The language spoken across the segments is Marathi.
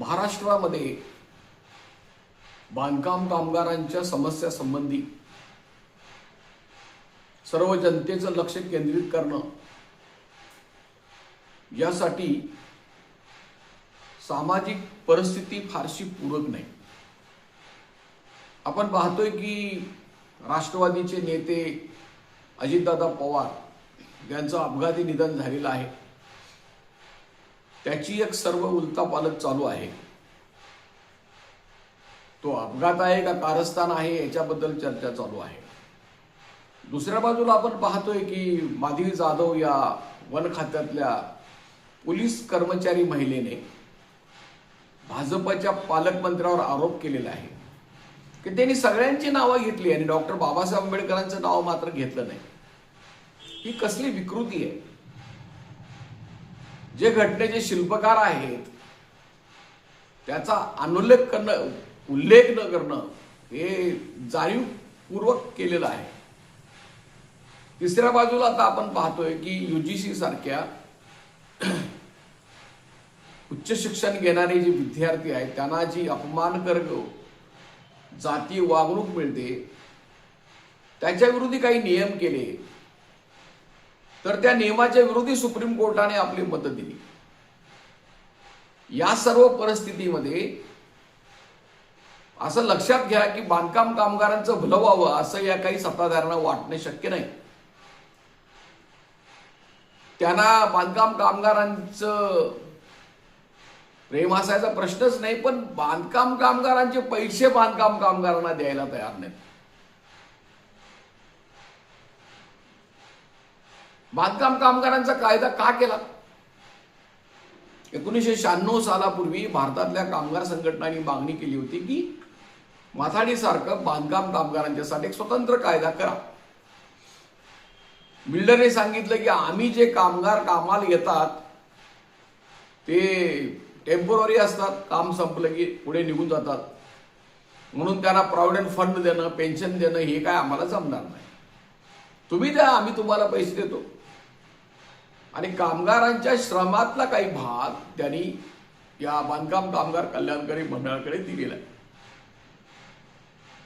महाराष्ट्रामध्ये बांधकाम कामगारांच्या समस्या संबंधी सर्व जनतेचं लक्ष केंद्रित करणं यासाठी सामाजिक परिस्थिती फारशी पूरक नाही. आपण पाहतोय की राष्ट्रवादीचे नेते अजितदादा पवार यांचं अपघाती निधन झालेलं आहे. त्याची एक सर्व उलतापालट चालू आहे. तो अपघात आहे का कारस्थान आहे याच्याबद्दल चर्चा चालू आहे. दुसऱ्या बाजूला आपण पाहतोय की माधवी जाधव या वन खात्यातल्या पोलीस कर्मचारी महिलेने भाजपच्या पालकमंत्र्यावर आरोप केलेला आहे. की त्यांनी सगळ्यांची नावं घेतली आणि डॉक्टर बाबासाहेब आंबेडकरांचं नाव मात्र घेतलं नाही. ही कसली विकृती आहे? जे घटनेचे शिल्पकार आहेत त्याचा अनुल्लेख करणं उल्लेख न करणं हे जाणीवपूर्वक केलेलं आहे. तिसऱ्या बाजूला आता आपण पाहतोय की युजीसी सारख्या उच्च शिक्षण घेणारे जे विद्यार्थी आहेत त्यांना जी अपमानकारक जातीय वागणूक मिळते त्याच्या विरोधी काही नियम केले. तर त्या नियमाच्या विरोधी सुप्रीम कोर्टाने आपली मतं दिली. या सर्व परिस्थितीमध्ये असं लक्षात घ्या की बांधकाम कामगारांचं भलं व्हावं असं या काही सत्ताधाऱ्यांना वाटणे शक्य नाही. त्यांना बांधकाम कामगारांचं प्रेम असायचा प्रश्नच नाही पण बांधकाम कामगारांचे पैसे बांधकाम कामगारांना द्यायला तयार नाहीत. बांधकाम कामगारांचा कायदा का केला? एकोणीसशे शहाण्णव सालापूर्वी भारतातल्या कामगार संघटनांनी मागणी केली होती की माथाडीसारखं बांधकाम कामगारांच्यासाठी एक स्वतंत्र कायदा करा. बिल्डरने सांगितलं की आम्ही जे कामगार कामाला येतात ते टेम्पोररी असतात काम संपलं की पुढे निघून जातात. म्हणून त्यांना प्रॉव्हिडंट फंड देणं पेन्शन देणं हे काय आम्हाला जमणार नाही. तुम्ही द्या आम्ही तुम्हाला पैसे देतो. आणि कामगारांच्या श्रमातला काही भाग त्यांनी या बांधकाम कामगार कल्याणकारी मंडळाकडे दिलेला आहे.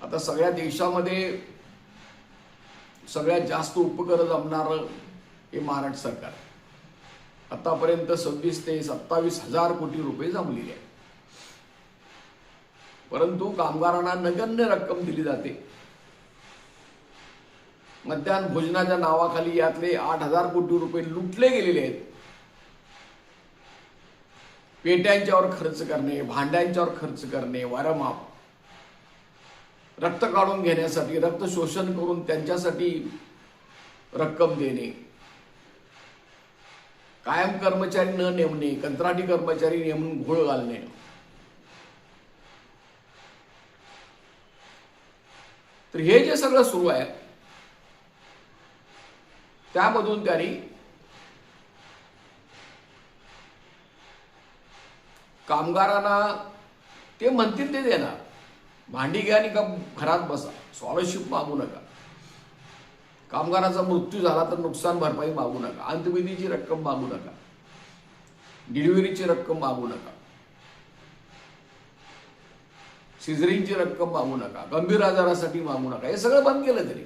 आता सगळ्या देशामध्ये सगळ्यात जास्त उपकर जमणारं हे महाराष्ट्र सरकार आतापर्यंत सव्वीस ते सत्तावीस हजार कोटी रुपये जमलेले आहेत. परंतु कामगारांना नगण्य रक्कम दिली जाते. मध्यान्ह भोजनाच्या नावाखाली यातले आठ हजार कोटी रुपये लुटले गेलेले आहेत. पेट्यांच्यावर खर्च करणे भांड्यांच्यावर खर्च करणे वारमाप रक्त काढून घेण्यासाठी रक्त शोषण करून त्यांच्यासाठी रक्कम देणे. कायम कर्मचारी न नेमणे कंत्राटी कर्मचारी नेमून घोळ घालणे. तर हे जे सगळं सुरू आहे त्यामधून त्यांनी कामगारांना ते म्हणतील ते देणार. भांडी घ्या आणि का घरात बसा. स्कॉलरशिप मागू नका. कामगाराचा मृत्यू झाला तर नुकसान भरपाई मागू नका. अंतविधीची रक्कम मागू नका. डिलिव्हरीची रक्कम मागू नका. सिझरिंगची रक्कम मागू नका. गंभीर आजारासाठी मागू नका. हे सगळं बंद केलं तरी.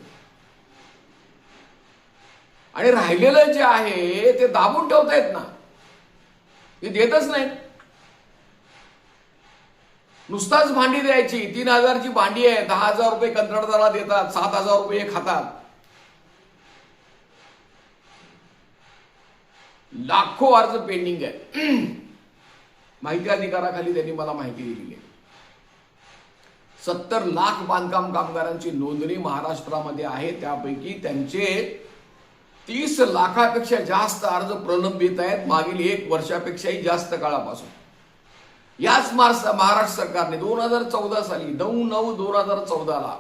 आणि राहिलेलं जे आहे ते दाबून ठेवतायत ना. ते देतच नाहीत नुसताच भांडी द्यायची. तीन हजारची भांडी आहे. दहा हजार रुपये कंत्राटदाराला देतात. सात हजार रुपये खातात. लाखो अर्ज पेंडिंग आहे माहिती अधिकाराखाली त्यांनी मला माहिती दिलेली आहे. सत्तर लाख बांधकाम कामगारांची नोंदणी महाराष्ट्रामध्ये आहे. त्यापैकी त्यांचे तीस लाखापेक्षा जास्त अर्ज प्रलंबित आहेत. मागील एक वर्षापेक्षाही जास्त काळापासून. याच मार्च महाराष्ट्र सरकारने दोन हजार चौदा साली नऊ नऊ दोन हजार चौदाला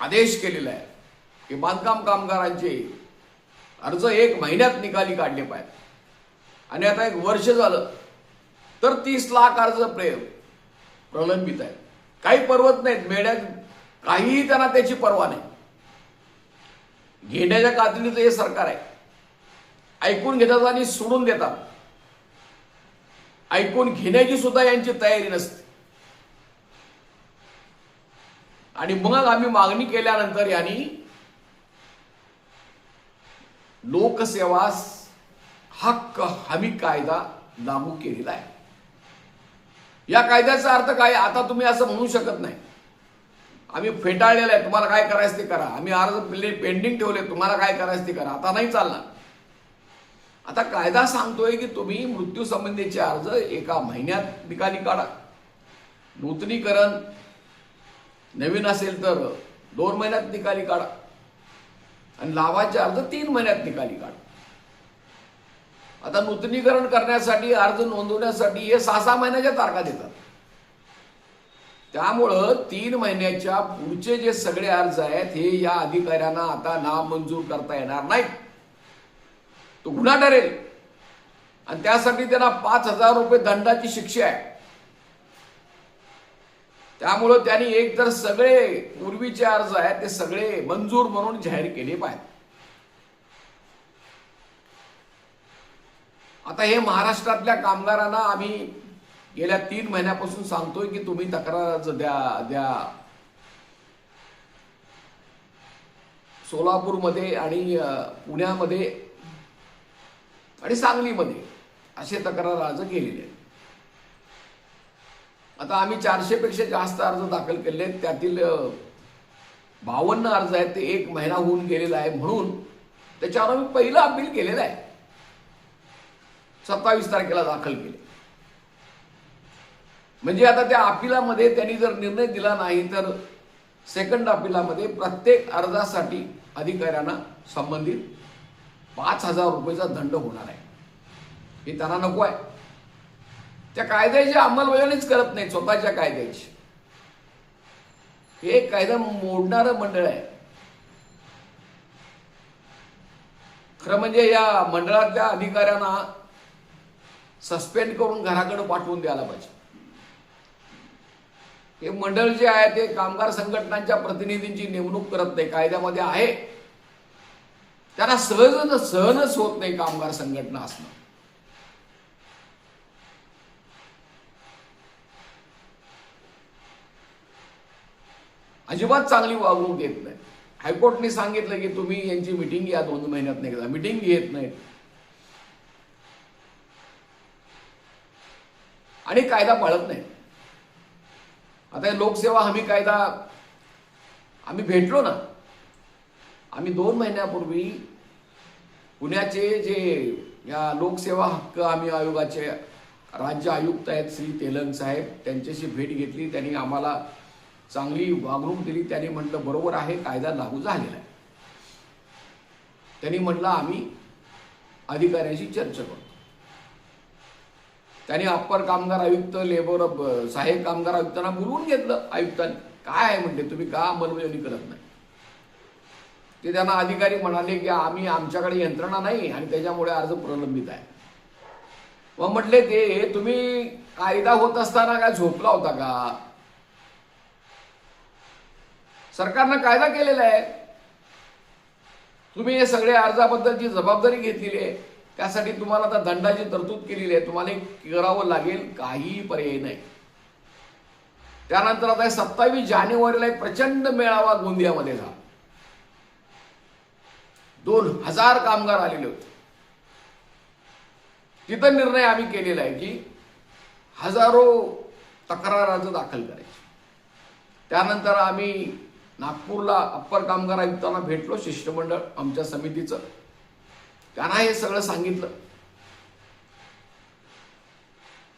आदेश केलेला आहे की बांधकाम कामगारांचे अर्ज एक महिन्यात निकाली काढले पाहिजे. आणि आता एक वर्ष झालं तर तीस लाख अर्ज प्रेम प्रलंबित आहेत. काही पर्वत नाहीत. मेढ्या काहीही त्यांना त्याची पर्वा नाही. घेण्याच्या कातडीचं हे सरकार आहे. ऐकून घेतात आणि सोडून देतात. ऐकून घेण्याची सुद्धा यांची तयारी नसते. आणि मग आम्ही मागणी केल्यानंतर यांनी लोकसेवा हक्क हमी कायदा लागू केलेला आहे. या कायद्याचा अर्थ काय? आता तुम्ही असं म्हणू शकत नाही. आम्ही फेटाळलेलं आहे तुम्हाला काय करायचं ते करा. आम्ही अर्ज पेंडिंग म्हणजे ठेवले तुम्हाला काय करायचं ते करा. आता नाही चालणार. आता कायदा सांगतोय की तुम्ही मृत्यू संबंधीचे अर्ज एका महिन्यात निकाली काढा. नूतनीकरण नवीन असेल तर दोन महिन्यात निकाली काढा. आणि लाभाचे अर्ज तीन महिन्यात निकाली काढा. आता नूतनीकरण करण्यासाठी अर्ज नोंदवण्यासाठी हे सहा सहा महिन्याच्या तारखा देतात. त्यामुळं तीन महिन्याच्या पुढचे जे सगळे अर्ज आहेत हे या अधिकाऱ्यांना आता नामंजूर करता येणार नाहीत. तो गुन्हा ठरेल. आणि त्यासाठी त्यांना पाच हजार रुपये दंडाची शिक्षा आहे. त्यामुळं त्यांनी एक तर सगळे पूर्वीचे अर्ज आहेत ते सगळे मंजूर म्हणून जाहीर केले पाहिजे आता हे महाराष्ट्रातल्या कामगारांना आम्ही गेल्या तीन महिन्यापासून सांगतोय की तुम्ही तक्रार अर्ज द्या द्या. सोलापूरमध्ये आणि पुण्यामध्ये आणि सांगलीमध्ये असे तक्रार अर्ज केलेले आहेत. आता आम्ही चारशे पेक्षा जास्त अर्ज दाखल केले आहेत त्यातील बावन्न अर्ज आहेत ते एक महिना होऊन गेलेला आहे म्हणून त्याच्यावर आम्ही पहिलं अपील केलेलं आहे. सत्तावीस तारखेला दाखल केले. म्हणजे आता त्या अपिलामध्ये त्यांनी जर निर्णय दिला नाही तर सेकंड अपिलामध्ये प्रत्येक अर्जासाठी अधिकाऱ्यांना संबंधित पाच हजार रुपयेचा दंड होणार आहे. हे त्यांना नको आहे. त्या कायद्याची अंमलबजावणीच करत नाही स्वतःच्या कायद्याची. हे कायदा मोडणारं मंडळ आहे. खरं म्हणजे या मंडळातल्या अधिकाऱ्यांना सस्पेंड करून घराकडे पाठवून द्यायला पाहिजे. हे मंडळ जे आहे ते कामगार संघटनांच्या प्रतिनिधींची नेमणूक करत नाही कायद्यामध्ये आहे. त्यांना सहज सहनच होत नाही कामगार संघटना असणं. अजिबात चांगली वागणूक देत नाही. हायकोर्टने सांगितलं की तुम्ही यांची मिटिंग घ्या दोन महिन्यात एकदा. मिटिंग घेत नाही. आणि कायदा पाळत नाही. आता हे लोकसेवा हमी कायदा आम्ही भेटलो ना आम्ही दोन महिन्यापूर्वी पुण्याचे जे या लोकसेवा हक्क आम्ही आयोगाचे राज्य आयुक्त आहेत श्री तेलंग साहेब त्यांच्याशी भेट घेतली त्यांनी आम्हाला चांगली वागणूक दिली त्यांनी म्हटलं बरोबर आहे कायदा लागू झालेला आहे. त्यांनी म्हटलं आम्ही अधिकाऱ्यांशी चर्चा करतो त्यांनी अप्पर कामगार आयुक्त लेबर सहाय्यक कामगार आयुक्तांना बोलवून घेतलं आयुक्तांनी. काय आहे म्हणते तुम्ही? का अंमलबजावणी करत नाही? ते त्यांना अधिकारी म्हणाले की आम्ही आमच्याकडे यंत्रणा नाही आणि त्याच्यामुळे अर्ज प्रलंबित आहे. मग म्हटले ते तुम्ही कायदा होत असताना काय झोपला होता का? सरकारनं कायदा केलेला आहे. तुम्ही हे सगळे अर्जाबद्दलची जबाबदारी घेतलेली आहे. त्यासाठी तुम्हाला आता दंडाची तरतूद केलेली आहे. तुम्हाला करावं लागेल काही पर्याय नाही. त्यानंतर आता सत्तावीस जानेवारीला एक प्रचंड मेळावा गोंदियामध्ये झाला. दोन हजार कामगार आलेले होते. तिथं निर्णय आम्ही केलेला आहे की हजारो तक्रार अर्ज दाखल करायचे. त्यानंतर आम्ही नागपूरला अप्पर कामगार आयुक्तांना भेटलो शिष्टमंडळ आमच्या समितीचं. त्यांना हे सगळं सांगितलं.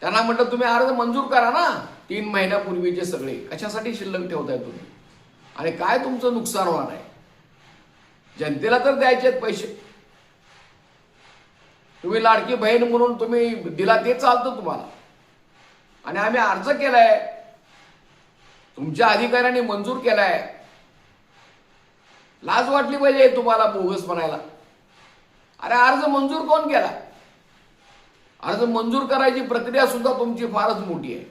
त्यांना म्हटलं तुम्ही अर्ज मंजूर करा ना. तीन महिन्यापूर्वीचे सगळे. कशासाठी शिल्लक ठेवताय तुम्ही? आणि काय तुमचं नुकसान होणार आहे? जनतेला तर द्यायचे आहेत पैसे. तुम्ही लाडकी बहीण म्हणून तुम्ही दिला ते चालतं तुम्हाला. आणि आम्ही अर्ज केलाय. तुमच्या अधिकाऱ्यांनी मंजूर केलाय. लाज वाटली पाहिजे तुम्हाला बोगस म्हणायला. अरे अर्ज मंजूर कोण केला? अर्ज मंजूर करायची प्रक्रिया सुद्धा तुमची फारच मोठी आहे.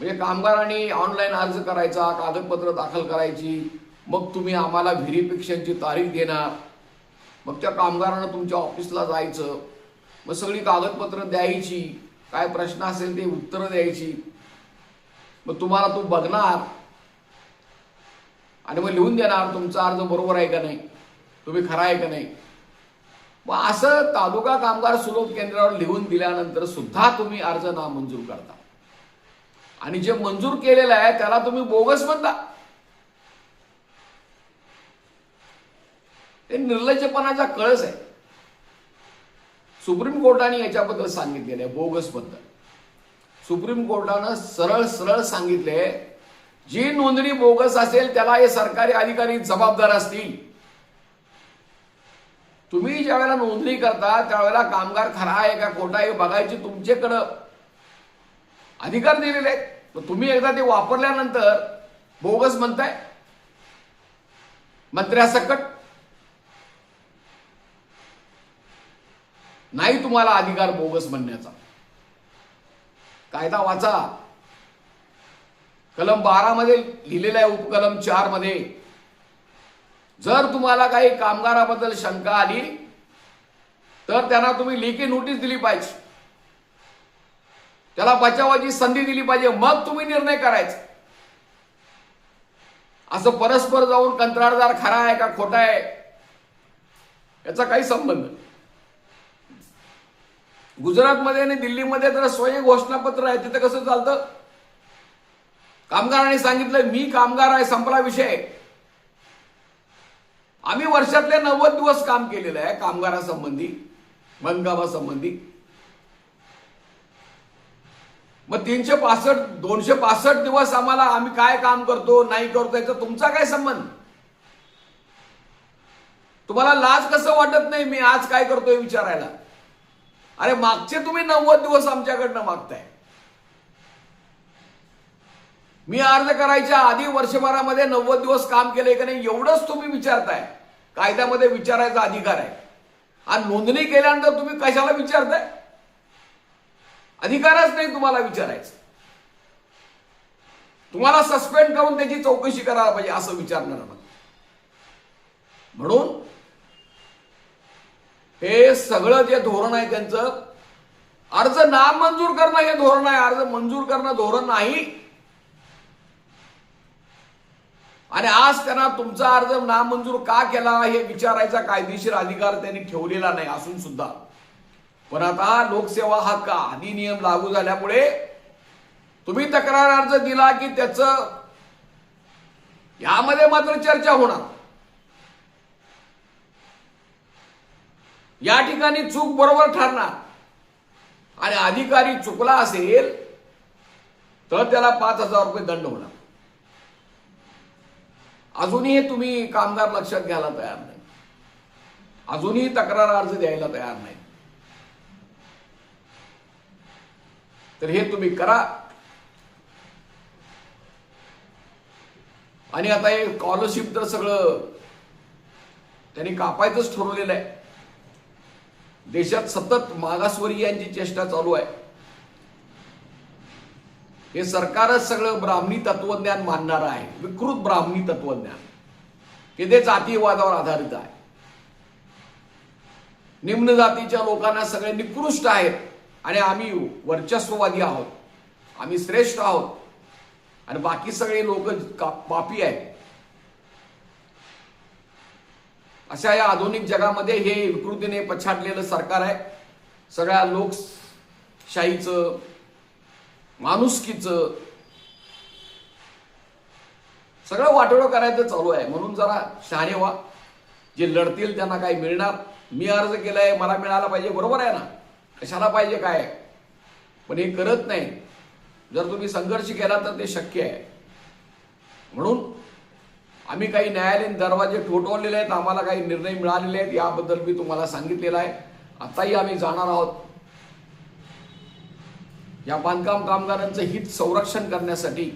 म्हणजे कामगारांनी ऑनलाईन अर्ज करायचा कागदपत्र दाखल करायची मग तुम्ही आम्हाला व्हेरिफिकेशनची तारीख देणार. मग त्या कामगारानं तुमच्या ऑफिसला जायचं. मग सगळी कागदपत्र द्यायची. काय प्रश्न असेल ते उत्तरं द्यायची. मग तुम्हाला तो बघणार. आणि मग लिहून देणार तुमचा अर्ज बरोबर आहे का नाही तुम्ही खरा आहे का नाही. मग असं तालुका कामगार सुलभ केंद्रावर लिहून दिल्यानंतर सुद्धा तुम्ही अर्ज नामंजूर करता. आणि जे मंजूर केलेलं आहे त्याला तुम्ही बोगस म्हणता. हे निर्लज्जपणाचा कळस आहे. सुप्रीम कोर्टाने याच्याबद्दल सांगितलेलं आहे बोगसबद्दल. सुप्रीम कोर्टानं सरळ सरळ सांगितले जी नोंदणी बोगस असेल त्याला हे सरकारी अधिकारी जबाबदार असतील. तुम्ही ज्या वेळेला नोंदणी करता त्यावेळेला कामगार खरा आहे का खोटा आहे बघायची तुमच्याकडं अधिकार दिलेले आहेत. तर तुम्ही एकदा ते वापरल्यानंतर बोगस म्हणताय? मंत्र्यासकट? नाही तुम्हाला अधिकार बोगस म्हणण्याचा. कायदा वाचा. कलम बारा मध्ये लिहिलेला आहे उपकलम चारमध्ये जर तुम्हाला काही कामगाराबद्दल शंका आली तर त्यांना तुम्ही लेखी नोटीस दिली पाहिजे. त्याला बचावाची संधी दिली पाहिजे मग तुम्ही निर्णय करायचा. असं परस्पर जाऊन कंत्राटदार खरा आहे का खोटा आहे याचा काही संबंध नाही. गुजरातमध्ये आणि दिल्लीमध्ये तर स्वयं घोषणापत्र आहे तिथं कसं चालतं? कामगारांनी सांगितलं मी कामगार आहे संपला विषय. आम्ही वर्षातले नव्वद दिवस काम केलेलं आहे कामगारासंबंधी बांधकामासंबंधी मग तीनशे पासष्ट दोनशे पासष्ट दिवस आम्हाला आम्ही काय काम करतो नाही करतो याचा तुमचा काय संबंध? तुम्हाला लाज कसं वाटत नाही मी आज काय करतोय विचारायला? अरे मागचे तुम्ही नव्वद दिवस आमच्याकडनं मागताय. मी अर्ज करायच्या आधी वर्षभरामध्ये नव्वद दिवस काम केलंय का नाही एवढंच तुम्ही विचारताय. कायद्यामध्ये विचारायचा अधिकार आहे. आणि नोंदणी केल्यानंतर तुम्ही कशाला विचारताय? अधिकारच नाही तुम्हाला विचारायचं. तुम्हाला सस्पेंड करून त्याची चौकशी करायला पाहिजे असं विचारणार म्हणून हे सगळं जे धोरण आहे त्यांचं अर्ज नामंजूर करणं हे धोरण आहे. अर्ज मंजूर करणं धोरण नाही. आणि आज त्यांना तुमचा अर्ज नामंजूर का केला हे विचारायचा कायदेशीर अधिकार त्यांनी ठेवलेला नाही असून सुद्धा. पण आता लोकसेवा हक्क अधिनियम लागू झाल्यामुळे तुम्ही तक्रार अर्ज दिला की त्याच यामध्ये मात्र चर्चा होणार. या ठिकाणी चूक बरोबर ठरणार. आणि अधिकारी चुकला असेल तर त्याला पाच हजार रुपये दंड होणार. अजूनही तुम्ही कामगार लक्षात घ्यायला तयार नाही. अजूनही तक्रार अर्ज द्यायला तयार नाही. तर हे तुम्ही करा. आणि आता हे स्कॉलरशिप तर सगळं त्यांनी कापायचंच ठरवलेलं आहे. देशात सतत मागासवर्गीयांची चेष्टा चालू आहे. हे सरकारच सगळं ब्राह्मणी तत्वज्ञान मानणारं आहे. विकृत ब्राह्मणी तत्वज्ञान. की ते जातीयवादावर आधारित आहे. निम्न जातीच्या लोकांना सगळे निकृष्ट आहेत आणि आम्ही वर्चस्ववादी आहोत. आम्ही श्रेष्ठ आहोत. आणि बाकी सगळे लोक पापी आहेत. अशा या आधुनिक जगामध्ये हे विकृतीने पछाडलेलं सरकार आहे. सगळ्या लोकशाहीचं माणुसकीचं सगळं वाटोळं करायचं चालू आहे. म्हणून जरा शहाणे व्हा. जे लढतील त्यांना काही मिळणार. मी अर्ज केलाय मला मिळाला पाहिजे. बरोबर आहे ना? कशाला पाहिजे काय? पण हे करत नाही. जर तुम्ही संघर्ष केला तर ते शक्य आहे. म्हणून आम्ही काही न्यायालयीन दरवाजे ठोठवलेले आहेत. आम्हाला काही निर्णय मिळालेले आहेत. याबद्दल मी तुम्हाला सांगितलेलं आहे. आताही आम्ही जाणार आहोत. या बांधकाम कामगारांचं हित संरक्षण करण्यासाठी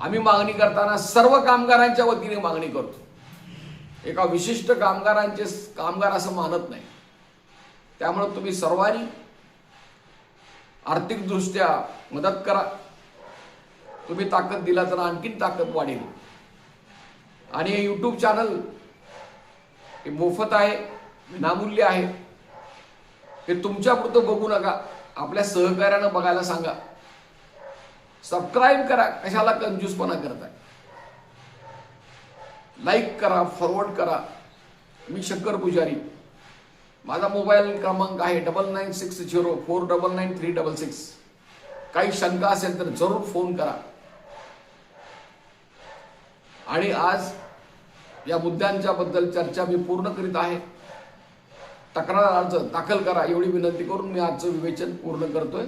आम्ही मागणी करताना सर्व कामगारांच्या वतीने मागणी करतो. एका विशिष्ट कामगारांचे कामगार असं मानत नाही. त्यामुळे तुम्ही सर्वांनी आर्थिकदृष्ट्या मदत करा. तुम्ही ताकद दिला तर आणखीन ताकद वाढेल. आणि हे यूट्यूब चॅनल हे मोफत आहे विनामूल्य आहे. हे तुमच्यापुरतं बघू नका. आपल्या सहकार्यानं बघायला सांगा. सबस्क्राईब करा कशाला कंजूसपणा करताय. लाईक करा फॉरवर्ड करा. मी शंकर पुजारी. माझा मोबाईल क्रमांक आहे double nine six zero four double nine three double six काही शंका असेल तर जरूर फोन करा. आणि आज या मुद्द्यांच्या बद्दल चर्चा मी पूर्ण करीत आहे. तक्रार अर्ज दाखल करा एवढी विनंती करून मी आजचं विवेचन पूर्ण करतोय.